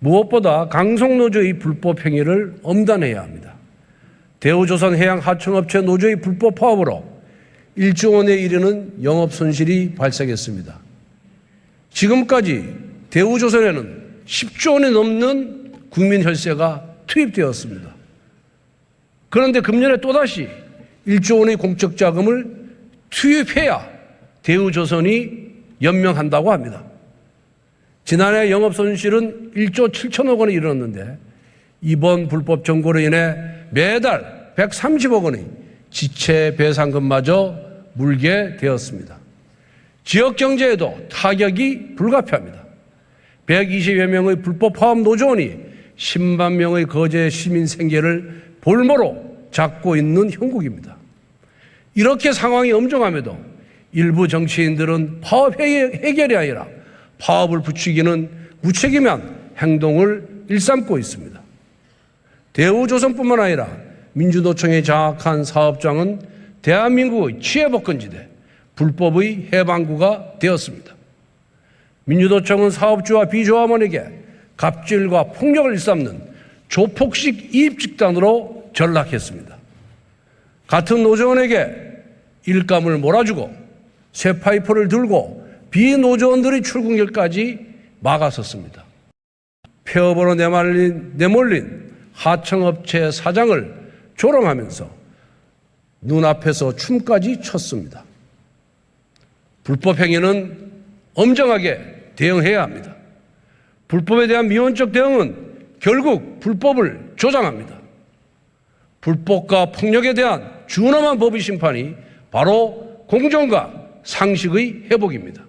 무엇보다 강성노조의 불법 행위를 엄단해야 합니다. 대우조선 해양 하청업체 노조의 불법 파업으로 1조 원에 이르는 영업 손실이 발생했습니다. 지금까지 대우조선에는 10조 원이 넘는 국민 혈세가 투입되었습니다. 그런데 금년에 또다시 1조 원의 공적 자금을 투입해야 대우조선이 연명한다고 합니다. 지난해 영업 손실은 1조 7천억 원에 이르렀는데 이번 불법 정고로 인해 매달 130억 원의 지체 배상금마저 물게 되었습니다. 지역 경제에도 타격이 불가피합니다. 120여 명의 불법 파업 노조원이 10만 명의 거제 시민 생계를 볼모로 잡고 있는 형국입니다. 이렇게 상황이 엄중함에도 일부 정치인들은 파업 해- 해결이 아니라 파업을 부추기는 무책임한 행동을 일삼고 있습니다. 대우조선뿐만 아니라 민주노총의 장악한 사업장은 대한민국의 취해복권지대 불법의 해방구가 되었습니다. 민주노총은 사업주와 비조합원에게 갑질과 폭력을 일삼는 조폭식 이입집단으로 전락했습니다. 같은 노조원에게 일감을 몰아주고 쇠파이프를 들고 비노조원들의 출근길까지 막았었습니다. 폐업으로 내몰린, 내몰린 하청업체 사장을 조롱하면서 눈앞에서 춤까지 췄습니다. 불법 행위는 엄정하게 대응해야 합니다. 불법에 대한 미온적 대응은 결국 불법을 조장합니다. 불법과 폭력에 대한 준엄한 법의 심판이 바로 공정과 상식의 회복입니다.